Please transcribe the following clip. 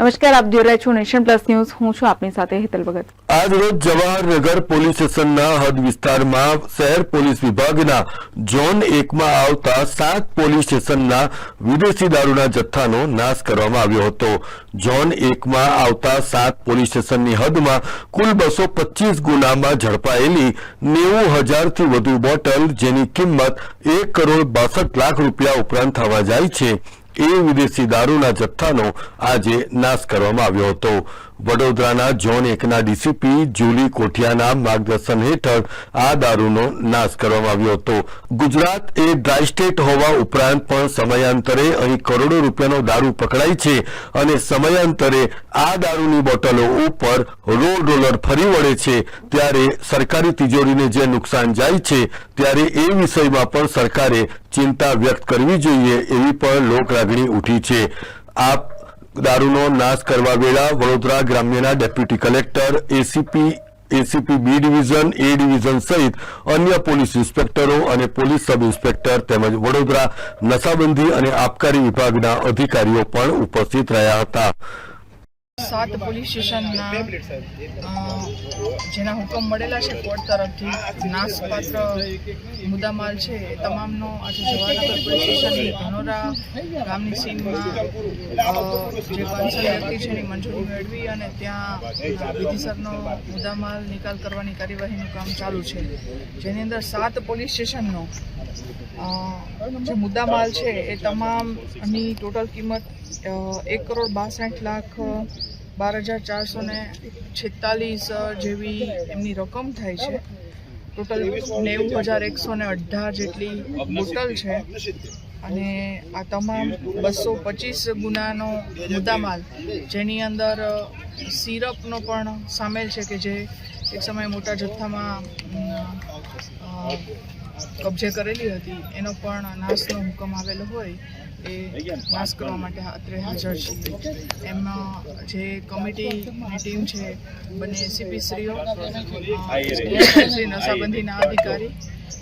નમસ્કાર, આપ જોઈ રહ્યા છો નેશન પ્લસ ન્યૂઝ. હું છું આપની સાથે હેતલ ભગત. આજ રોજ જવાહરનગર પોલીસ સ્ટેશનના હદ વિસ્તારમાં શહેર પોલીસ વિભાગના ઝોન એકમાં આવતા સાત પોલીસ સ્ટેશનના વિદેશી દારૂના જથ્થાનો નાશ કરવામાં આવ્યો હતો. ઝોન એકમાં આવતા સાત પોલીસ સ્ટેશનની હદમાં કુલ બસો પચીસ ગુનામાં ઝડપાયેલી નેવું હજારથી વધુ બોટલ જેની કિંમત એક કરોડ બાસઠ લાખ રૂપિયા ઉપરાંત થવા જાય છે. એ વિદેશી દારૂના જથ્થાનો આજે નાશ કરવામાં આવ્યો હતો. વડોદરાના ઝોન એકના ડીસીપી જુલી કોઠિયાના માર્ગદર્શન હેઠળ આ દારૂનો નાશ કરવામાં આવ્યો હતો. ગુજરાત એ ડ્રાય સ્ટેટ હોવા ઉપરાંત પણ સમયાંતરે અહીં કરોડો રૂપિયાનો દારૂ પકડાય છે અને સમયાંતરે આ દારૂની બોટલો ઉપર રોડ રોલર ફરી વળે છે. ત્યારે સરકારી તિજોરીને જે નુકસાન જાય છે ત્યારે એ વિષયમાં પણ સરકારે ચિંતા વ્યક્ત કરવી જોઈએ એવી પણ લોકલાગણી ઉઠી છે. આ દારૂનો નાશ કરવા વેળા Vadodara ગ્રામ્યના deputy collector ACP ACP B division A division સહિત અન્ય પોલીસ ઇન્સ્પેક્ટરો અને પોલીસ સબ ઇન્સ્પેક્ટર તેમજ વડોદરા નશાબંધી અને આબકારી વિભાગના અધિકારીઓ પણ ઉપસ્થિત રહ્યા હતા. સાત પોલીસ સ્ટેશનના જેના હુકમ મળેલા છે કોર્ટ તરફથી. નાશપાત્ર મુદ્દામાલ છે એ તમામનો આજે જવાહરનગર પોલીસ સ્ટેશનની ધનોરા ગામની સીમમાં જે કન્સલ વ્યક્તિ છે એની મંજૂરી મેળવી અને ત્યાં વિધિસરનો મુદ્દામાલ નિકાલ કરવાની કાર્યવાહીનું કામ ચાલુ છે. જેની અંદર સાત પોલીસ સ્ટેશનનો જે મુદ્દામાલ છે એ તમામની ટોટલ કિંમત એક કરોડ બાસઠ લાખ બાર હજાર ચારસો ને છેતાલીસ જેવી એમની રકમ થાય છે. ટોટલ નેવું હજાર એકસો ને અઢાર જેટલી બોટલ છે. અને આ તમામ બસો પચીસ ગુનાનો મુદ્દામાલ જેની અંદર સિરપનો પણ સામેલ છે કે જે એક સમયે મોટા જથ્થામાં કબજે કરેલી હતી. એનો પણ નાશનો હુકમ આવેલો હોય એ નાશ કરવા માટે અત્રે હાજર છીએ એમાં જે કમિટીની ટીમ છે, બંને એસીપી શ્રીઓ શ્રી નશાબંધીના અધિકારી